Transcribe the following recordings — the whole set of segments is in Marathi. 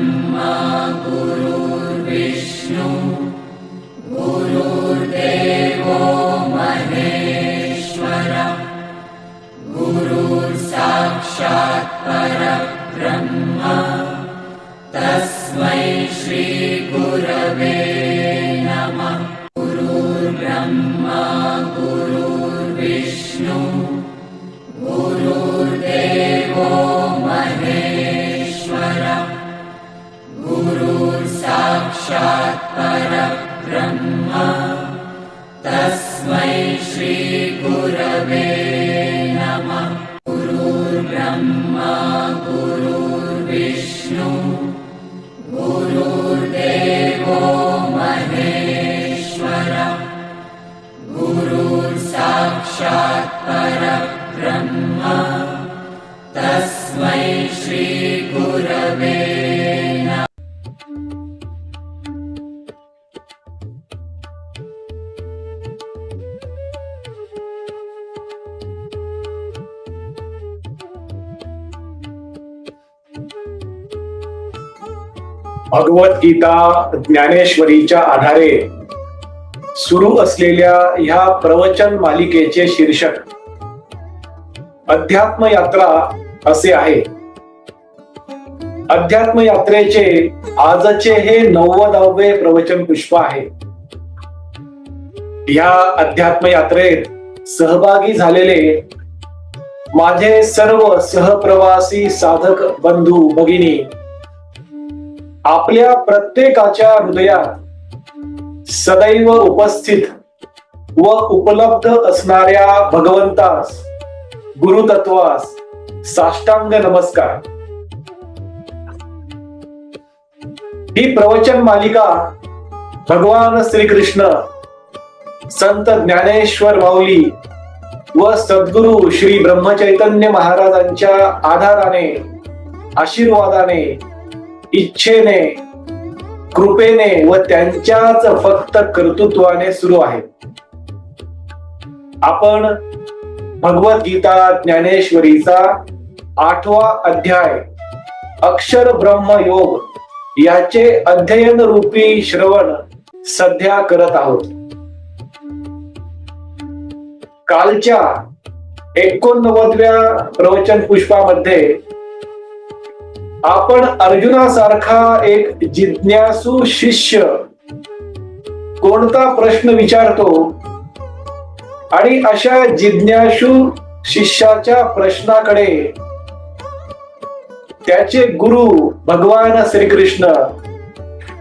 ब्रह्मा गुरुर्विष्णु। ब्रह्मा गुरुर्विष्णु। भगवद्गीता ज्ञानेश्वरीच्या आधारे सुरू असलेल्या ह्या प्रवचन मालिकेचे शीर्षक अध्यात्म यात्रा असे आहे. अध्यात्म यात्रेचे आजचे हे नव्वदावे प्रवचन पुष्प आहे. या अध्यात्म यात्रेत सहभागी झालेले माझे सर्व सहप्रवासी साधक बंधू भगिनी आपल्या प्रत्येकाच्या हृदयात सदैव उपस्थित व उपलब्ध असणाऱ्या भगवंतास गुरुतत्वास साष्टांग नमस्कार. ही प्रवचन मालिका भगवान श्रीकृष्ण संत ज्ञानेश्वर माऊली व सद्गुरु श्री ब्रह्मचैतन्य महाराजांच्या आधाराने आशीर्वादाने इच्छेने कृपेने व त्यांच्याच फक्त कर्तृत्वाने सुरू आहे. आपण भगवद्गीता ज्ञानेश्वरीचा आठवा अध्याय अक्षर ब्रह्म योग याचे अध्ययन रूपी श्रवण सध्या करत आहोत. कालच्या एकोणनव्वदव्या प्रवचन पुष्पामध्ये आपण अर्जुनासारखा एक जिज्ञासू शिष्य कोणता प्रश्न विचारतो आणि अशा जिज्ञासू शिष्याच्या प्रश्नाकडे त्याचे गुरु भगवान श्रीकृष्ण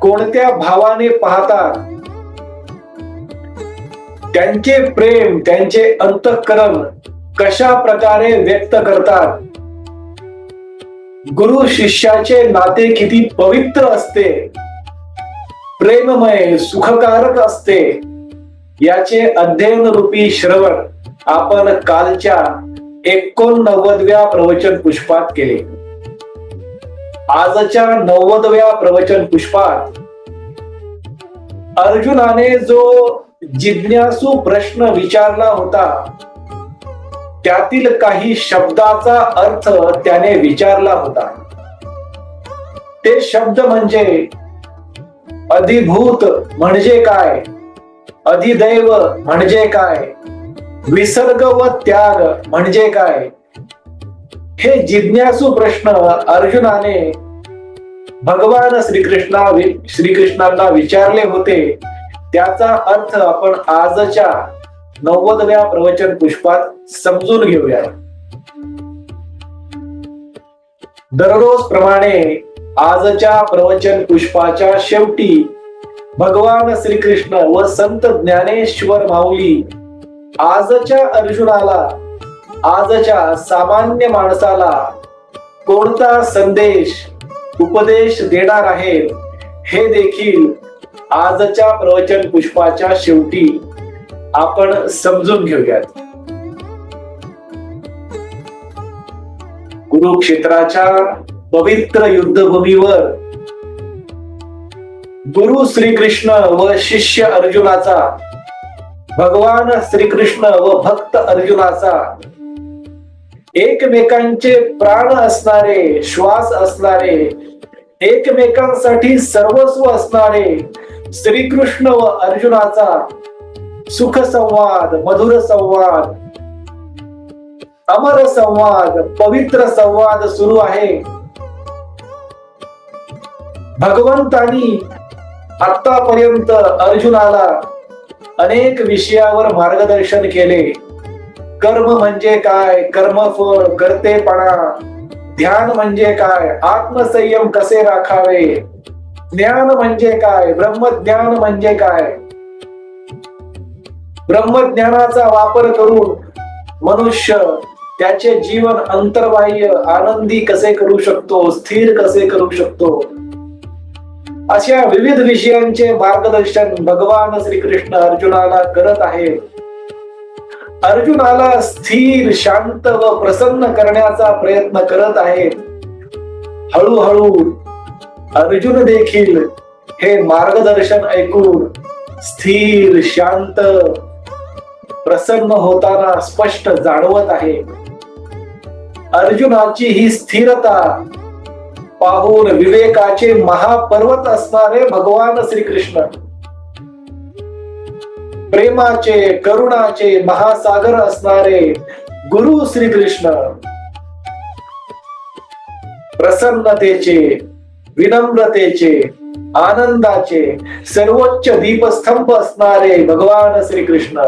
कोणत्या भावाने पाहतात? त्यांचे प्रेम त्यांचे अंतःकरण कशा प्रकारे व्यक्त करतात? गुरु शिष्याचे नाते किती पवित्र असते. प्रेममय सुखकारक असते. याचे अध्ययन रूपी श्रवण आपण कालच्या एकोणनव्वदव्या प्रवचन पुष्पात केले. आजच्या नव्वदव्या प्रवचन पुष्पात अर्जुनाने जो जिज्ञासू प्रश्न विचारला होता त्यातील काही शब्दाचा अर्थ त्याने विचारला होता. ते शब्द म्हणजे अधिभूत म्हणजे काय? अधिदैव म्हणजे काय? विसर्ग व त्याग म्हणजे काय? हे जिज्ञासू प्रश्न अर्जुनाने भगवान श्रीकृष्णा श्रीकृष्णांना विचारले होते. त्याचा अर्थ आपण आजच्या नव्वदव्या प्रवचन पुष्पात समजून घेऊया. दररोज प्रमाणे आजच्या प्रवचन पुष्पाच्या शेवटी भगवान श्रीकृष्ण व संत ज्ञानेश्वर माऊली आजच्या अर्जुनाला आजच्या सामान्य माणसाला कोणता संदेश उपदेश देणार आहे हे देखील आजच्या प्रवचन पुष्पाच्या शेवटी आपण समजून घेऊयात. कुरुक्षेत्राच्या पवित्र युद्धभूमीवर गुरु श्रीकृष्ण व शिष्य अर्जुनाचा भगवान श्रीकृष्ण व भक्त अर्जुनाचा एकमेकांचे प्राण असणारे श्वास असणारे एकमेकांसाठी सर्वस्व असणारे श्रीकृष्ण व अर्जुनाचा सुख संवाद मधुर संवाद अमर संवाद पवित्र संवाद सुरू आहे. भगवंतानी आतापर्यंत अर्जुनाला अनेक विषयावर मार्गदर्शन केले. कर्म म्हणजे काय? कर्मफळ कर्तेपणा ध्यान म्हणजे काय? आत्मसंयम कसे राखावे? ज्ञान म्हणजे काय? ब्रह्मज्ञान म्हणजे काय? ब्रह्मज्ञानाचा वापर करून मनुष्य त्याचे जीवन अंतर्बाह्य आनंदी कसे करू शकतो स्थिर कसे करू शकतो? अशा विविध विषयांचे मार्गदर्शन भगवान श्रीकृष्ण अर्जुनाला करत आहेत. अर्जुनाला स्थिर शांत व प्रसन्न करण्याचा प्रयत्न करत आहेत. हळूहळू अर्जुन देखील हे मार्गदर्शन ऐकून स्थिर शांत प्रसन्न होताना स्पष्ट जाणवत आहे. अर्जुनाची ही स्थिरता पाहून विवेकाचे महापर्वत असणारे भगवान श्रीकृष्ण प्रेमाचे करुणाचे महासागर असणारे गुरु श्रीकृष्ण प्रसन्नतेचे विनम्रतेचे आनंदाचे सर्वोच्च दीपस्तंभ असणारे भगवान श्रीकृष्ण.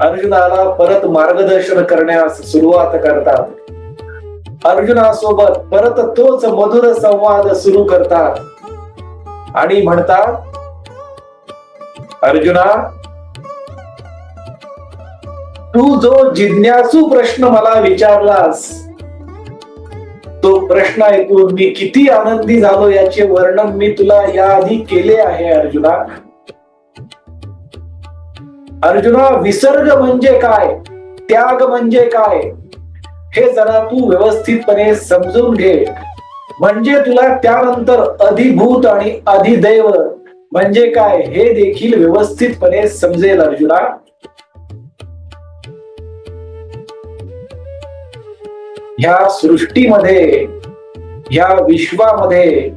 अर्जुनाला परत मार्गदर्शन करण्यास सुरुवात करतात. अर्जुनासोबत परत तोच मधुर संवाद सुरू करतात. आणि म्हणतात अर्जुना तू जो जिज्ञासू प्रश्न मला विचारलास तो प्रश्न ऐकून मी किती आनंदी झालो याचे वर्णन मी तुला याआधी केले आहे अर्जुना. अर्जुना विसर्ग म्हणजे काय? त्याग म्हणजे काय? हे जरा तू व्यवस्थितपणे समजून घे. म्हणजे तुला त्यानंतर अधिभूत आणि अधिदैव म्हणजे काय? हे देखील व्यवस्थितपणे समजेल अर्जुना. ह्या सृष्टीमध्ये ह्या विश्वामध्ये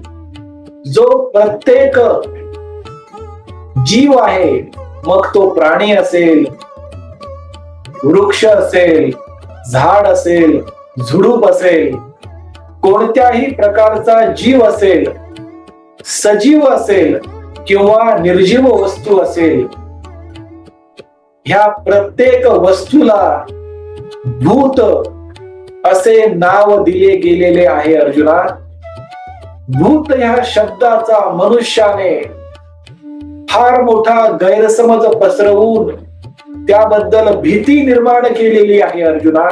जो प्रत्येक जीव आहे मग तो प्राणी असेल वृक्ष असेल झाड असेल झुडूप असेल कोणत्याही प्रकारचा जीव असेल सजीव असेल किंवा निर्जीव वस्तू असेल ह्या प्रत्येक वस्तूला भूत असे नाव दिले गेलेले आहे अर्जुना. भूत ह्या शब्दाचा मनुष्याने फार मोठा गैरसमज पसरवून त्याबद्दल भीती निर्माण केलेली आहे अर्जुना.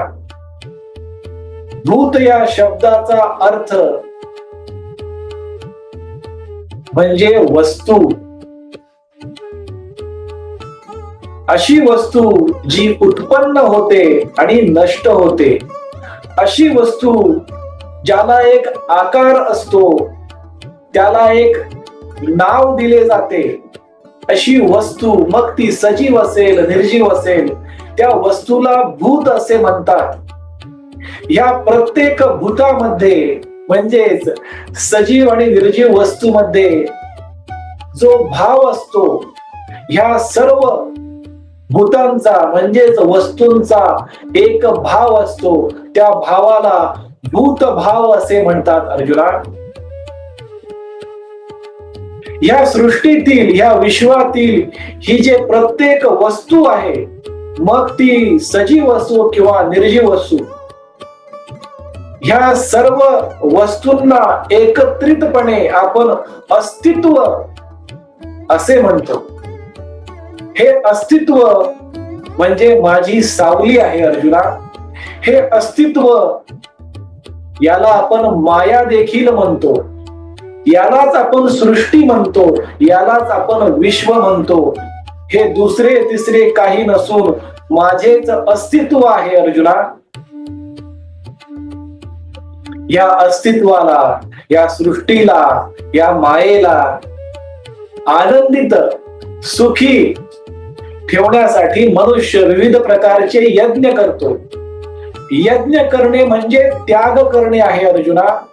भूत या शब्दाचा अर्थ म्हणजे वस्तू. अशी वस्तू जी उत्पन्न होते आणि नष्ट होते. अशी वस्तू ज्याला एक आकार असतो त्याला एक नाव दिले जाते. अशी वस्तू मग ती सजीव असेल निर्जीव असेल त्या वस्तूला भूत असे म्हणतात. या प्रत्येक भूतामध्ये म्हणजेच सजीव आणि निर्जीव वस्तूमध्ये जो भाव असतो ह्या सर्व भूतांचा म्हणजेच वस्तूंचा एक भाव असतो. त्या भावाला भूत भाव असे म्हणतात अर्जुना. या सृष्टीतील या विश्वातील ही जे प्रत्येक वस्तू आहे मग ती सजीव असो किंवा निर्जीव असो ह्या सर्व वस्तूंना एकत्रितपणे आपण अस्तित्व असे म्हणतो. हे अस्तित्व म्हणजे माझी सावली आहे अर्जुना. हे अस्तित्व याला आपण माया देखील म्हणतो. यालाच आपण सृष्टी म्हणतो यालाच आपण विश्व म्हणतो. हे दुसरे तिसरे काही नसून माझेच अस्तित्व आहे अर्जुना. या अस्तित्वाला या सृष्टीला या मायेला आनंदित सुखी ठेवण्यासाठी मनुष्य विविध प्रकारचे यज्ञ करतो. यज्ञ करणे म्हणजे त्याग करणे आहे अर्जुना.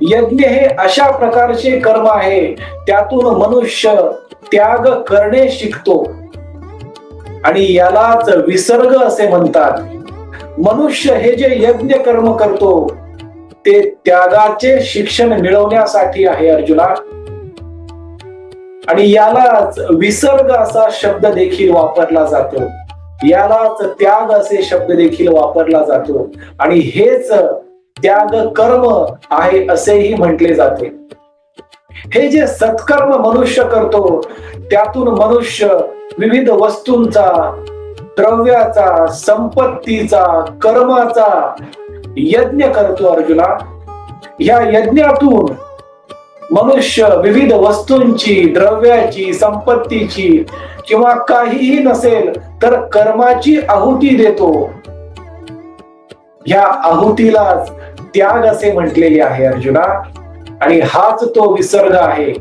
यज्ञ हे अशा प्रकारचे कर्म आहे. त्यातून मनुष्य त्याग करणे शिकतो. आणि यालाच विसर्ग असे म्हणतात. मनुष्य हे जे यज्ञ कर्म करतो ते त्यागाचे शिक्षण मिळवण्यासाठी आहे अर्जुना. आणि यालाच विसर्ग असा शब्द देखील वापरला जातो. यालाच त्याग असे शब्द देखील वापरला जातो. आणि हेच त्याग कर्म आहे असेही म्हटले जाते. हे जे सत्कर्म मनुष्य करतो त्यातून मनुष्य विविध वस्तूंचा द्रव्याचा संपत्तीचा कर्माचा यज्ञ करतो अर्जुना. या यज्ञातून मनुष्य विविध वस्तूंची द्रव्याची संपत्तीची किंवा काहीही नसेल तर कर्माची आहुती देतो. या आहुतीलाच त्याग असे म्हटलेले आहे अर्जुना. आणि हाच तो विसर्ग आहे.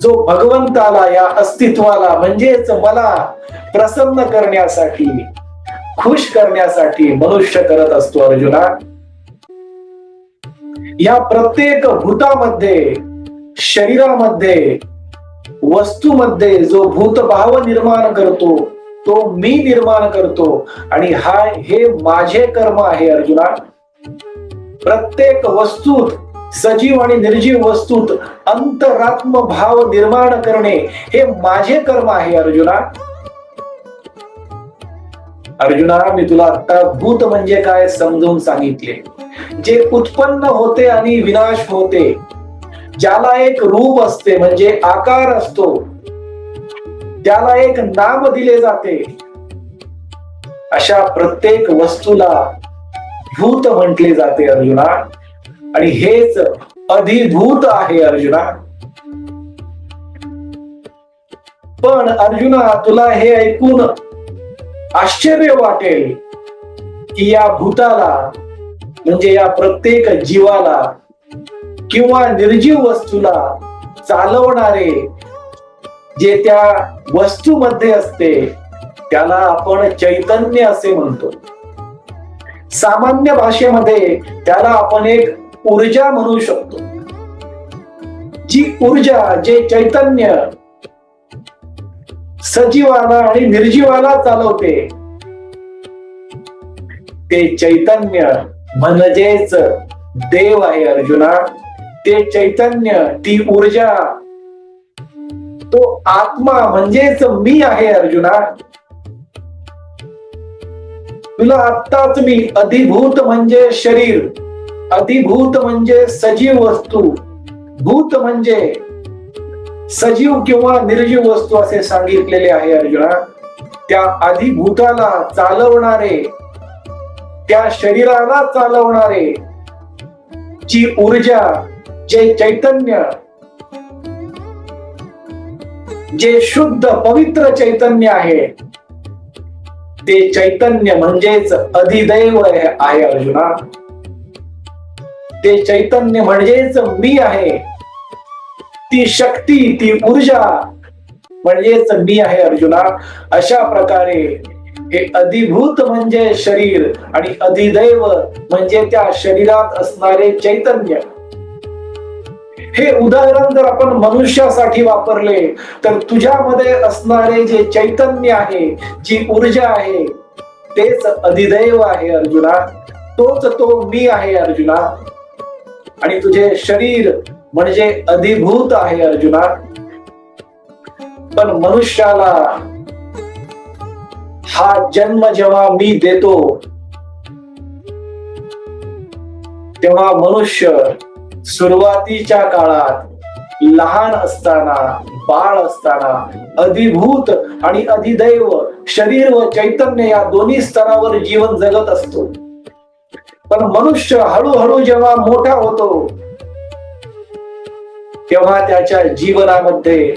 जो भगवंताला या अस्तित्वाला म्हणजेच मला प्रसन्न करण्यासाठी खुश करण्यासाठी मनुष्य करत असतो अर्जुना. या प्रत्येक भूतामध्ये शरीरामध्ये वस्तूमध्ये जो भूतभाव निर्माण करतो तो मी निर्माण करतो आणि हा हे माझे कर्म आहे अर्जुना. प्रत्येक वस्तूत सजीव आणि निर्जीव वस्तूत अंतरात्म भाव निर्माण करणे हे माझे कर्म आहे अर्जुना. अर्जुना मी तुला आता भूत म्हणजे काय समजून सांगितले. जे उत्पन्न होते आणि विनाश होते ज्याला एक रूप असते म्हणजे आकार असतो त्याला एक नाम दिले जाते अशा प्रत्येक वस्तूला भूत म्हटले जाते अर्जुना. आणि हेच अधिभूत आहे अर्जुना. पण अर्जुना तुला हे ऐकून आश्चर्य वाटेल की या भूताला म्हणजे या प्रत्येक जीवाला किंवा निर्जीव वस्तूला चालवणारे जे त्या वस्तूमध्ये असते त्याला आपण चैतन्य असे म्हणतो. सामान्य भाषेमध्ये त्याला आपण एक ऊर्जा म्हणू शकतो. जी ऊर्जा जे चैतन्य सजीवाला आणि निर्जीवाला चालवते ते चैतन्य म्हणजेच देव आहे अर्जुना. ते चैतन्य ती ऊर्जा तो आत्मा म्हणजेच मी आहे अर्जुना. तुला आत्ताच मी अधिभूत म्हणजे शरीर अधिभूत म्हणजे सजीव वस्तू भूत म्हणजे सजीव किंवा निर्जीव वस्तू असे सांगितलेले आहे अर्जुना. त्या अधिभूताला चालवणारे त्या शरीराला चालवणारे ची ऊर्जा जे चैतन्य जे शुद्ध पवित्र चैतन्य आहे ते चैतन्य म्हणजेच अधिदैव आहे अर्जुना. ते चैतन्य म्हणजेच मी आहे. ती शक्ती ती ऊर्जा म्हणजेच मी आहे अर्जुना. अशा प्रकारे हे अधिभूत म्हणजे शरीर आणि अधिदैव म्हणजे त्या शरीरात असणारे चैतन्य. हे उदाहरण जर आपण मनुष्यासाठी वापरले तर तुझ्यामध्ये असणारे जे चैतन्य आहे जी ऊर्जा आहे तेच अधिदैव आहे अर्जुना. तोच तो मी आहे अर्जुना. आणि तुझे शरीर म्हणजे अधिभूत आहे अर्जुना. पण मनुष्याला हा जन्म जेव्हा मी देतो तेव्हा मनुष्य सुरुवातीच्या काळात लहान असताना बाळ असताना अधिभूत आणि अधिदैव शरीर व चैतन्य या दोन्ही स्तरावर जीवन जगत असतो. पण मनुष्य हळूहळू जेव्हा मोठा होतो तेव्हा त्याच्या जीवनामध्ये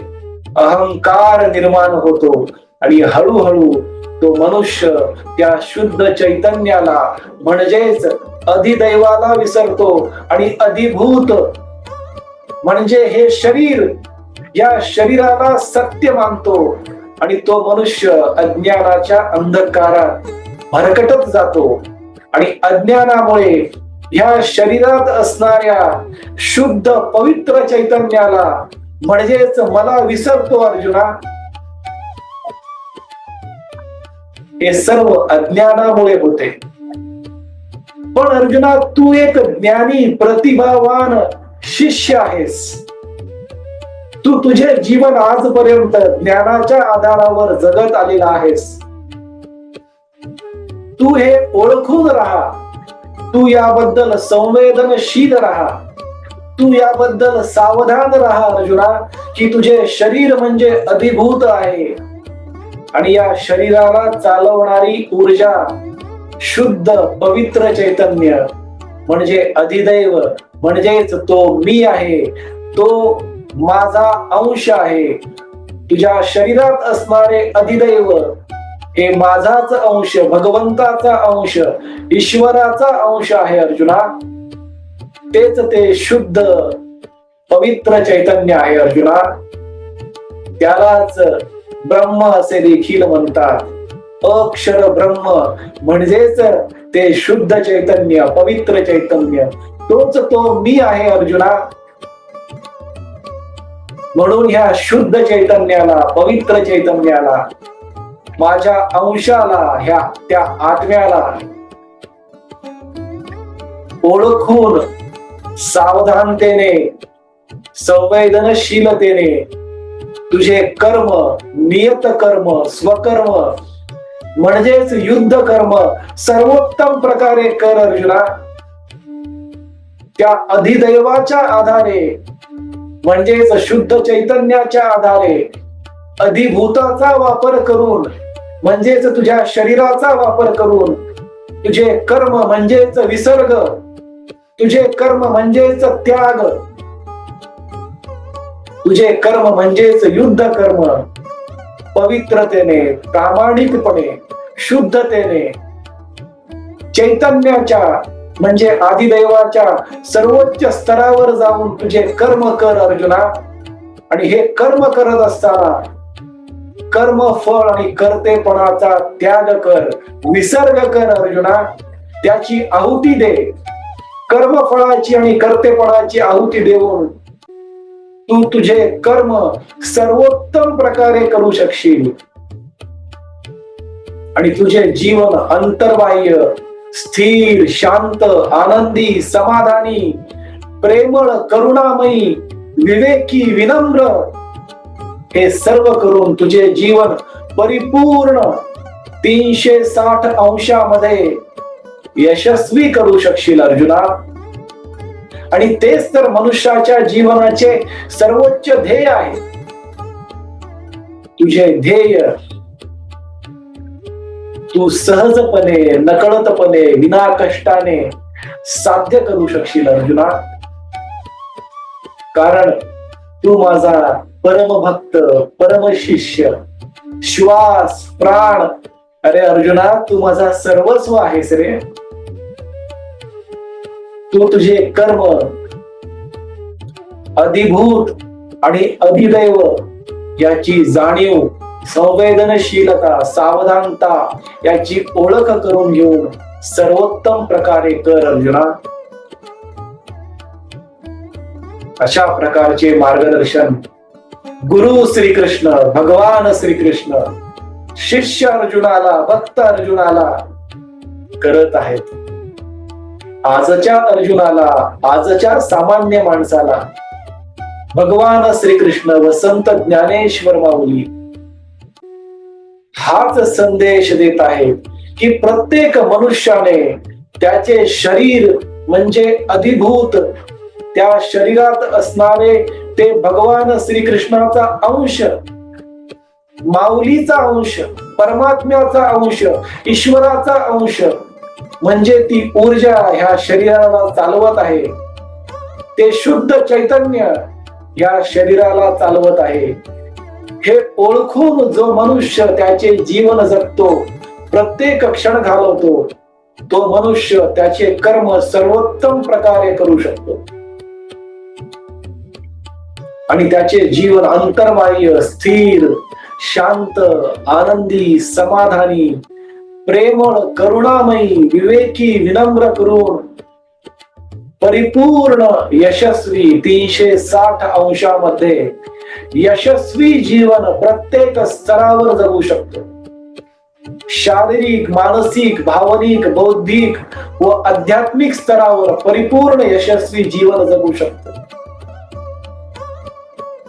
अहंकार निर्माण होतो आणि हळूहळू तो मनुष्य त्या शुद्ध चैतन्याला म्हणजेच अधिदैवाला विसरतो आणि अधिभूत. म्हणजे हे शरीर या शरीराला सत्य मानतो आणि तो मनुष्य अज्ञानाच्या अंधकारात भरकटत जातो. आणि अज्ञानामुळे ह्या शरीरात असणाऱ्या शुद्ध पवित्र चैतन्याला म्हणजेच मला विसरतो अर्जुना. हे सर्व अज्ञानामुळे होते. पण अर्जुना तू एक ज्ञानी प्रतिभावान शिष्य आहेस. तू तुझे जीवन आजपर्यंत ज्ञानाच्या आधारावर जगत आलेला आहेस. तू हे ओळखून राहा. तू याबद्दल संवेदनशील राहा. तू याबद्दल सावधान राहा अर्जुना की तुझे शरीर म्हणजे अधिभूत आहे. आणि या शरीराला चालवणारी ऊर्जा शुद्ध पवित्र चैतन्य म्हणजे अधिदैव म्हणजेच तो मी आहे तो माझा अंश आहे. तुझ्या शरीरात असणारे अधिदैव हे माझाच अंश भगवंताचा अंश ईश्वराचा अंश आहे अर्जुना. तेच ते शुद्ध पवित्र चैतन्य आहे अर्जुना. त्यालाच ब्रह्म असे देखील म्हणतात. अक्षर ब्रह्म म्हणजेच ते शुद्ध चैतन्य पवित्र चैतन्य. तोच तो मी आहे अर्जुना. म्हणून ह्या शुद्ध चैतन्याला पवित्र चैतन्याला माझ्या अंशाला ह्या त्या आत्म्याला ओळखून सावधानतेने संवेदनशीलतेने तुझे कर्म नियत कर्म स्वकर्म म्हणजेच युद्ध कर्म सर्वोत्तम प्रकारे कर अर्जुना. त्या अधिदैवाच्या आधारे म्हणजेच शुद्ध चैतन्याच्या आधारे अधिभूताचा वापर करून म्हणजेच तुझ्या शरीराचा वापर करून तुझे कर्म म्हणजेच विसर्ग तुझे कर्म म्हणजेच त्याग तुझे कर्म म्हणजेच युद्ध कर्म पवित्रतेने प्रामाणिकपणे शुद्धतेने चैतन्याच्या म्हणजे आदिदैवाच्या सर्वोच्च स्तरावर जाऊन तुझे कर्म कर अर्जुना. आणि हे कर्म करत असताना कर्म फळ आणि कर्तेपणाचा त्याग कर विसर्ग कर अर्जुना. त्याची आहुती दे. कर्मफळाची आणि कर्तेपणाची आहुती देऊन तू तुझे कर्म सर्वोत्तम प्रकारे करू शकशील. आणि तुझे जीवन अंतर्बाह्य स्थिर शांत आनंदी समाधानी प्रेमळ करुणामयी विवेकी विनम्र हे सर्व करून तुझे जीवन परिपूर्ण तीनशे साठ अंशामध्ये यशस्वी करू शकशील अर्जुना. आणि तेच तर मनुष्याच्या जीवनाचे सर्वोच्च ध्येय आहे. तुझे ध्येय तू सहजपणे नकळतपणे विना कष्टाने साध्य करू शकशील अर्जुना. कारण तू माझा परमभक्त परमशिष्य श्वास प्राण. अरे अर्जुना तू माझा सर्वस्व आहेस रे. तू तुझे कर्म अधिभूत आणि अधिदैव याची जाणीव संवेदनशीलता सावधानता याची ओळख करून घेऊन सर्वोत्तम प्रकारे कर अर्जुना अशा प्रकारचे मार्गदर्शन गुरु श्रीकृष्ण भगवान श्रीकृष्ण शिष्य अर्जुनाला भक्त अर्जुनाला करत आहेत. आजच्या अर्जुनाला आजच्या सामान्य माणसाला भगवान श्रीकृष्ण व संत ज्ञानेश्वर माऊली हाच संदेश देत आहेत की प्रत्येक मनुष्याने त्याचे शरीर म्हणजे अधिभूत त्या शरीरात असणारे ते भगवान श्रीकृष्णाचा अंश माऊलीचा अंश परमात्म्याचा अंश ईश्वराचा अंश म्हणजे ती ऊर्जा ह्या शरीराला चालवत आहे. ते शुद्ध चैतन्य या शरीराला चालवत आहे. हे ओळखून जो मनुष्य त्याचे जीवन जगतो प्रत्येक क्षण घालवतो तो मनुष्य त्याचे कर्म सर्वोत्तम प्रकारे करू शकतो. आणि त्याचे जीवन अंतर्बाह्य स्थिर शांत आनंदी समाधानी प्रेमळ करुणामयी विवेकी विनम्र करून परिपूर्ण यशस्वी तीनशे साठ अंशामध्ये यशस्वी जीवन प्रत्येक स्तरावर जगू शकतो. शारीरिक मानसिक भावनिक बौद्धिक व आध्यात्मिक स्तरावर परिपूर्ण यशस्वी जीवन जगू शकतो.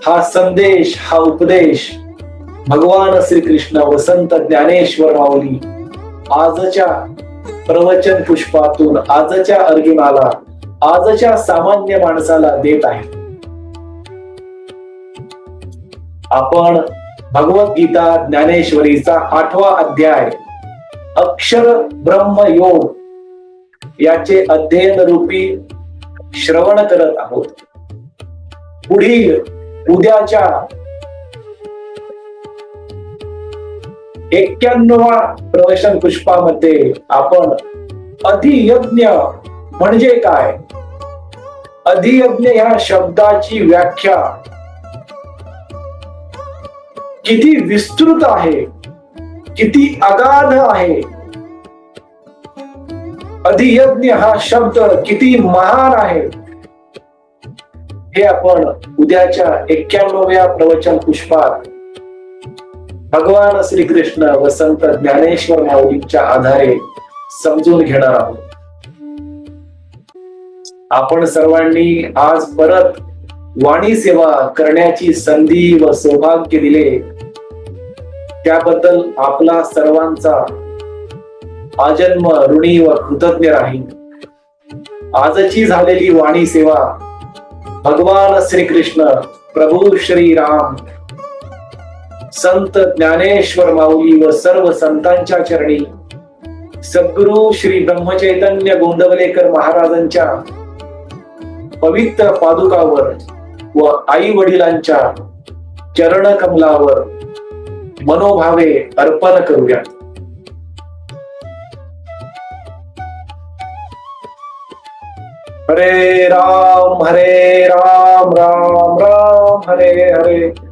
हा संदेश हा उपदेश भगवान श्रीकृष्ण वसंत ज्ञानेश्वर माऊली आजच्या प्रवचन पुष्पातून आजच्या अर्जुनाला आजच्या सामान्य माणसाला देत आहे. आपण भगवद्गीता ज्ञानेश्वरीचा आठवा अध्याय अक्षर ब्रह्म योग याचे अध्ययन रूपी श्रवण करत आहोत. पुढील उद्याच्या एक्क्याण्णवा प्रवचन पुष्पामध्ये आपण अधियज्ञ म्हणजे काय? अधियज्ञ ह्या शब्दाची व्याख्या किती विस्तृत आहे किती अगाध आहे? अधियज्ञ हा शब्द किती महान आहे? हे आपण उद्याच्या एक्क्याण्णव्या प्रवचन पुष्पात भगवान श्रीकृष्ण संत ज्ञानेश्वर माऊलींच्या आधारे समजून घेणार आहोत. आपण सर्वांनी आज परत वाणी सेवा करण्याची संधी व सौभाग्य दिले. त्याबद्दल आपला सर्वांचा आजन्म ऋणी व कृतज्ञ राहील आजची झालेली वाणी सेवा भगवान श्रीकृष्ण प्रभू श्री राम संत ज्ञानेश्वर माऊली व सर्व संतांच्या चरणी सद्गुरु श्री ब्रह्मचैतन्य गोंदवलेकर महाराजांच्या पवित्र पादुकावर व आई वडिलांच्या चरण कमलावर मनोभावे अर्पण करूया. हरे राम हरे राम राम राम हरे हरे.